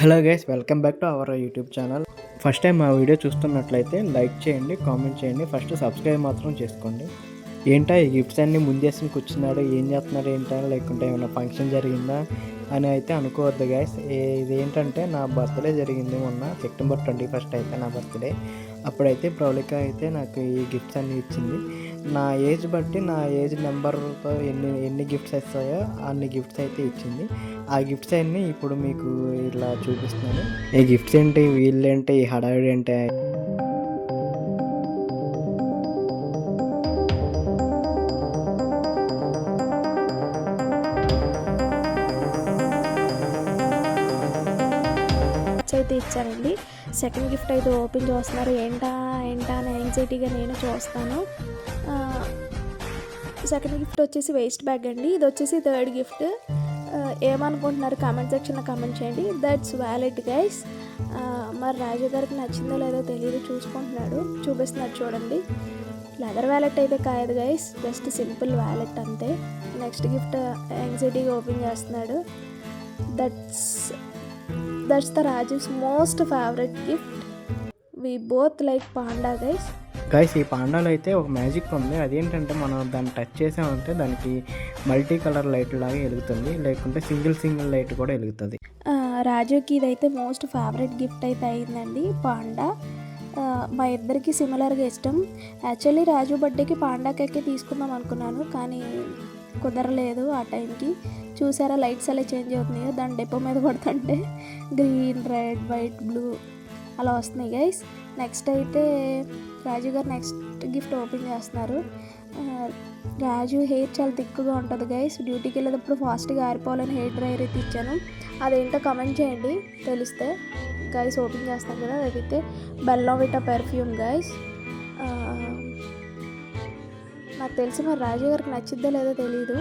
Hello guys welcome back to our YouTube channel. First time మా video చూస్తున్నట్లయితే like చేయండి comment చేయండి. First subscribe మాత్రం చేసుకోండి. ఏంటా ఈ గిఫ్ట్స్ అన్నీ ముందేసుకుని కూర్చున్నాడు ఏం చేస్తున్నాడు ఏంటా లేకుంటే ఏమైనా ఫంక్షన్ జరిగిందా అని అయితే అనుకోవద్దు గైస్. ఇదేంటంటే నా బర్త్డే జరిగింది మొన్న సెప్టెంబర్ ట్వంటీ ఫస్ట్ అయితే నా బర్త్డే. అప్పుడైతే ప్రౌలిక అయితే నాకు ఈ గిఫ్ట్స్ అన్నీ ఇచ్చింది. నా ఏజ్ బట్టి నా ఏజ్ నెంబర్తో ఎన్ని ఎన్ని గిఫ్ట్స్ వస్తాయో అన్ని గిఫ్ట్స్ అయితే ఇచ్చింది. ఆ గిఫ్ట్స్ అన్నీ ఇప్పుడు మీకు ఇలా చూపిస్తున్నాను. ఈ గిఫ్ట్స్ ఏంటి వీళ్ళేంటి ఈ హడావిడి ఏంటి ఇచ్చారండి. సెకండ్ గిఫ్ట్ అయితే ఓపెన్ చేస్తున్నారు. ఏంటా ఏంటా అని యాంగ్జైటీగా నేను చూస్తాను. సెకండ్ గిఫ్ట్ వచ్చేసి వేస్ట్ బ్యాగ్ అండి. ఇది వచ్చేసి థర్డ్ గిఫ్ట్ ఏమనుకుంటున్నారు కామెంట్ సెక్షన్లో కామెంట్ చేయండి. దట్స్ వ్యాలెట్ గైస్ మరి రాజు గారికి నచ్చిందో లేదో తెలియదు చూసుకుంటున్నాడు. చూపిస్తున్నాడు చూడండి. లెదర్ వ్యాలెట్ అయితే కాయదు గైస్ జస్ట్ సింపుల్ వ్యాలెట్ అంతే. నెక్స్ట్ గిఫ్ట్ యాంగ్జైటీగా ఓపెన్ చేస్తున్నాడు. That's that's the Raju's most favourite gift we both like panda guys guys ఈ పాండాలో అయితే ఒక మ్యాజిక్ ఉంది. అదేంటంటే మనం దాన్ని టచ్ చేసామంటే దానికి మల్టీ కలర్ లైట్ లాగా వెలుగుతుంది. లేకుంటే సింగిల్ సింగిల్ లైట్ కూడా వెలుగుతుంది. రాజుకి ఇదైతే మోస్ట్ ఫేవరెట్ గిఫ్ట్ అయితే అయిందండి పాండా. మా ఇద్దరికి సిమిలర్గా ఇష్టం. యాక్చువల్లీ రాజు బర్త్డేకి పాండా కేకే తీసుకుందాం అనుకున్నాను. కానీ కుదరలేదు ఆ టైంకి. చూసారా లైట్స్ అలా చేంజ్ అవుతున్నాయో? దాని డెపో మీద పడుతుంటే గ్రీన్ రెడ్ వైట్ బ్లూ అలా వస్తున్నాయి గైస్ నెక్స్ట్ అయితే రాజు గారు నెక్స్ట్ గిఫ్ట్ ఓపెన్ చేస్తున్నారు. రాజు హెయిర్ చాలా థిక్గా ఉంటుంది గైస్ డ్యూటీకి వెళ్ళేటప్పుడు ఫాస్ట్గా ఆరిపోవాలని హెయిర్ డ్రైయర్ అయితే ఇచ్చాను. అదేంటో కమెంట్ చేయండి. తెలిస్తే గైస్ ఓపెన్ చేస్తాం కదా. అదైతే బెల్లం విటా పెర్ఫ్యూమ్ గైస్ నాకు తెలిసి మరి రాజు గారికి నచ్చిద్దో లేదో తెలియదు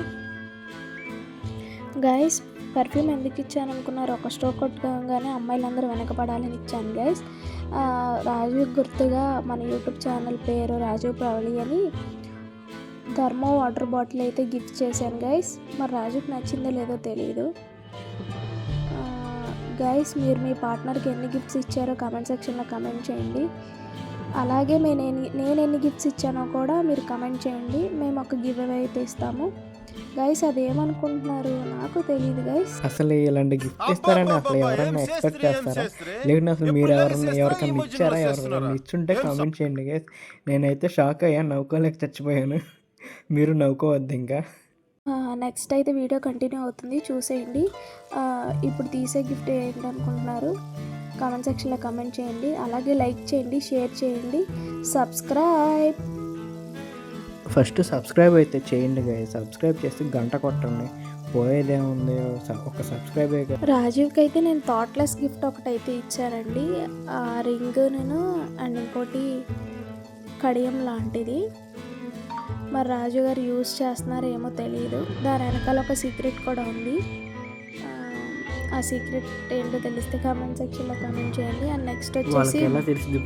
గైస్ పర్ఫ్యూమ్ ఎందుకు ఇచ్చాను అనుకున్నారు? ఒక స్టోర్ కొట్టుకోగానే అమ్మాయిలందరూ వెనకపడాలని ఇచ్చాను గైస్ రాజు గుర్తుగా మన యూట్యూబ్ ఛానల్ పేరు రాజు ప్రవళి అని థర్మో వాటర్ బాటిల్ అయితే గిఫ్ట్ చేశాను గైస్ మరి రాజుకి నచ్చిందో లేదో తెలియదు గైస్ మీరు మీ పార్ట్నర్కి ఎన్ని గిఫ్ట్స్ ఇచ్చారో కామెంట్ సెక్షన్లో కామెంట్ చేయండి. అలాగే నేను ఎన్ని నేను ఎన్ని గిఫ్ట్స్ ఇచ్చానో కూడా మీరు కామెంట్ చేయండి మేము ఒక గివ్ అవే అయితే ఇస్తాము గైస్ అదేమనుకుంటున్నారు నాకు తెలియదు గైస్ అసలు ఇలాంటి గిఫ్ట్ ఇస్తారని అసలు ఎవరైనా ఎక్స్పెక్ట్ చేస్తారా లేకుంటే అసలు మీరు ఎవరైనా ఎవరికైనా ఇచ్చారా ఎవరికైనా ఇచ్చుంటే కామెంట్ చేయండి గైస్ నేనైతే షాక్ అయ్యా నవ్వుకోలేక చచ్చిపోయాను మీరు నవ్వుకోవద్దు ఇంకా నెక్స్ట్ అయితే వీడియో కంటిన్యూ అవుతుంది చూసేయండి ఆ, ఇప్పుడు తీసే గిఫ్ట్ ఏంటనుకుంటున్నారు కామెంట్ సెక్షన్లో కామెంట్ చేయండి. అలాగే లైక్ చేయండి షేర్ చేయండి. సబ్స్క్రైబ్. ఫస్ట్ సబ్స్క్రైబ్ అయితే చేయండి గైస్ సబ్స్క్రైబ్ చేసి గంట కొట్టండి. పోయేదేముంది ఒక సబ్స్క్రైబ్ రాజీవ్కి అయితే నేను థాట్లెస్ గిఫ్ట్ ఒకటి అయితే ఇచ్చానండి. ఆ రింగ్ నేను అండ్ ఇంకోటి కడియం లాంటిది. మరి రాజు గారు యూస్ చేస్తున్నారో ఏమో తెలియదు దాని వెనకాల ఒక సీక్రెట్ కూడా ఉంది. ఆ సీక్రెట్ ఏంటో తెలిస్తే కామెంట్ సెక్షన్లో కామెంట్ చేయండి. అండ్ నెక్స్ట్ వచ్చేసి ఎలా తెలిసింది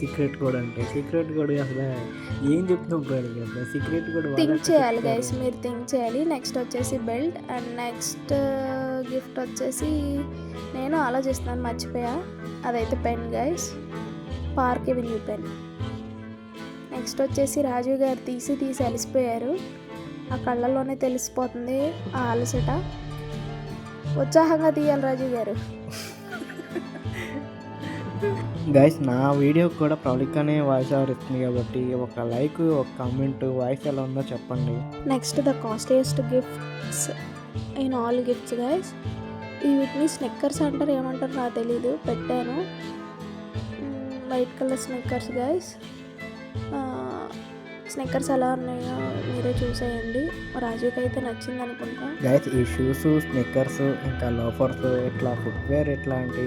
సీక్రెట్ కోడ్ అంటే. సీక్రెట్ కోడ్ అసలు ఏం చెప్తున్నాం ప్రాణిక సీక్రెట్ కోడ్ థింక్ చేయాలి గైస్ మీరు థింక్ చేయాలి. నెక్స్ట్ వచ్చేసి బెల్ట్ అండ్ నెక్స్ట్ గిఫ్ట్ వచ్చేసి నేను ఆలోచిస్తున్నాను మర్చిపోయా. అదైతే pen guys park avenue pen next వచ్చేసి రాజీవ్ గారు తీసి తీసి అలసిపోయారు. ఆ కళ్ళల్లోనే తెలిసిపోతుంది ఆ అలసట. ఉత్సాహంగా తీయాలి రాజీవ్ గారు. గైస్ నా వీడియో కూడా ప్రౌలికనే వాయిస్ ఓవర్ ఇస్తుంది కాబట్టి ఒక లైక్ ఒక కామెంట్ వాయిస్ ఎలా ఉందో చెప్పండి. Next the costliest gifts in all gifts guys ఈ వీటిని స్నిక్కర్స్ అంటారు ఏమంటారు నాకు తెలీదు పెట్టాను. White colour sneakers guys sneakers ఎలా ఉన్నాయో మీరే చూసేయండి. రాజుకి అయితే నచ్చింది అనుకుంటా. గైస్ ఈ షూస్ స్నిక్కర్స్ ఇంకా లోఫర్స్ ఇట్లా ఫుట్వేర్ ఇట్లాంటి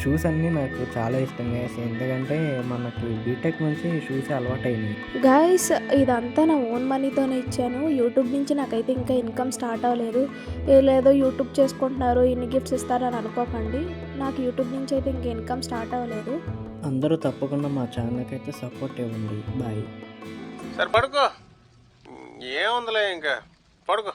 షూస్ అన్నీ నాకు చాలా ఇష్టం గైస్ ఎందుకంటే మనకి బీటెక్ నుంచి ఈ షూస్ అలవాటు అయినాయి గాయస్ ఇదంతా నా ఓన్ మనీతోనే ఇచ్చాను. యూట్యూబ్ నుంచి నాకైతే ఇంకా ఇన్కమ్ స్టార్ట్ అవ్వలేదు. లేదో యూట్యూబ్ చేసుకుంటున్నారు ఇన్ని గిఫ్ట్స్ ఇస్తారని అనుకోకండి. నాకు యూట్యూబ్ నుంచి అయితే ఇంకా ఇన్కమ్ స్టార్ట్ అవ్వలేదు. అందరూ తప్పకుండా మా ఛానల్కి అయితే సపోర్ట్ ఇవ్వండి. బాయ్ సరే పడుకో. ఏముందిలే ఇంకా? పడుకో.